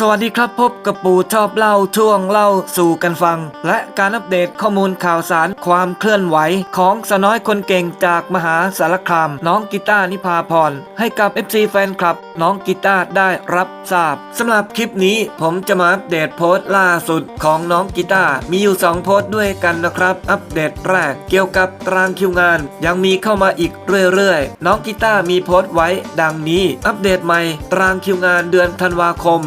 สวัสดีครับพบกับปู่ชอบเล่าช่วงเล่าสู่กันฟัง และการอัปเดตข้อมูลข่าวสารความเคลื่อนไหว ของสน้อยคนเก่งจากมหาสารคาม น้องกีตานิพาพร ให้กับ FC แฟนคลับ น้องกีตาได้รับทราบสำหรับคลิปนี้ผมจะมาอัปเดตโพสต์ล่าสุดของน้องกีตามีอยู่ 2 โพสต์ด้วยกันนะครับ อัปเดตแรกเกี่ยวกับตารางคิวงาน ยังมีเข้ามาอีกเรื่อยๆ น้องกีตามีโพสต์ไว้ดังนี้ อัปเดตใหม่ตารางคิวงานเดือนธันวาคม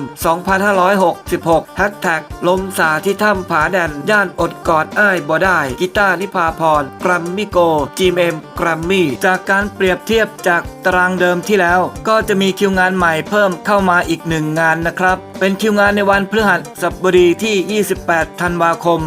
2566แฮชแท็กลมสาที่ถ้ำผาแดน ย่านอดกอดอ้ายบ่ได้กีตาร์นิพาพรกรัมมิโกจีเอ็มกรัมมี่จากการเปรียบเทียบจากตารางเดิมที่แล้ว ก็จะมีคิวงานใหม่เพิ่มเข้ามาอีกหนึ่งงานนะครับ เป็นคิวงานในวันพฤหัสบดีที่ 28 ธันวาคม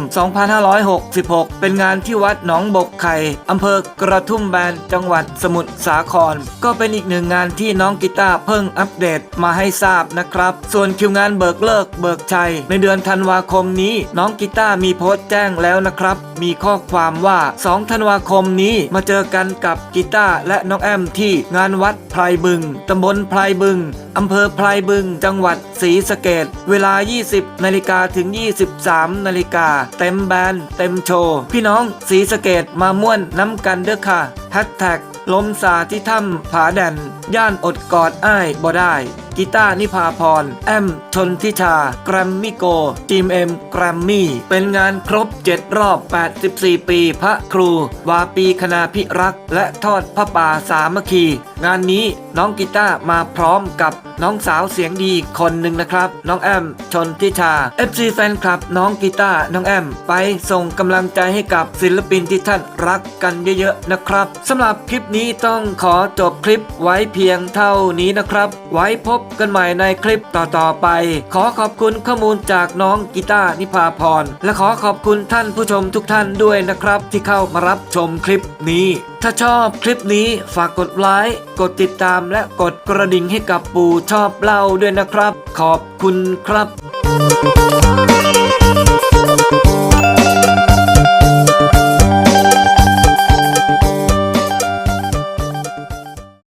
2566 เป็นงานที่วัดหนองบกไข่อำเภอกระทุ่มแบนจังหวัดสมุทรสาคร ก็เป็นอีกหนึ่งงานที่น้องกีตาร์เพิ่งอัปเดตมาให้ทราบนะครับ ส่วนคิวงานเบิกเลิกเบิกชัย ในเดือนธันวาคมนี้ น้องกีตาร์มีโพสต์แจ้งแล้วนะครับ มีข้อความว่า 2 ธันวาคมนี้มาเจอกันกับกีตาร์และน้องแอมที่งานวัดไพรบึง ตำบลไพรบึง อำเภอไพรบึง จังหวัดศรีสะเกดเวลา 20 นาฬิกาถึง 23 นาฬิกา เต็มแบนด์เต็มโชว์ พี่น้องศรีสะเกดมาม่วนน้ำกันเด้อค่ะแฮชแท็กลมสาที่ถ้ำผาแดน ย่านอดกอดอ้ายบ่ได้ กีตาร์นิพาพร แอมชนทิชา แกรมมี่โกจีมเอ็มแกรมมี่ เป็นงานครบ 7 รอบ 84 ปี พระครู วาปีคณาพิรักษ์และทอดพระป่าสามัคคี งานนี้น้องกีตาร์มาพร้อมกับน้องสาวเสียงดีอีกคนหนึ่งนะครับ น้องแอมชนทิชา FC แฟนคลับ น้องกีตาร์น้องแอม ไปส่งกำลังใจให้กับศิลปินที่ท่านรักกันเยอะๆนะครับสำหรับคลิปนี้ต้องขอจบคลิปไว้เพียงเท่านี้นะครับ ไว้พบกันใหม่ในคลิปต่อๆไป ขอขอบคุณข้อมูลจากน้องกีตาร์นิพาพรและขอขอบคุณท่านผู้ชมทุกท่านด้วยนะครับ ที่เข้ามารับชมคลิปนี้ ถ้าชอบคลิปนี้ฝากกดไลค์ กดติดตามและกดกระดิ่งให้กับปู่ชอบเล่าด้วยนะครับ ขอบคุณครับ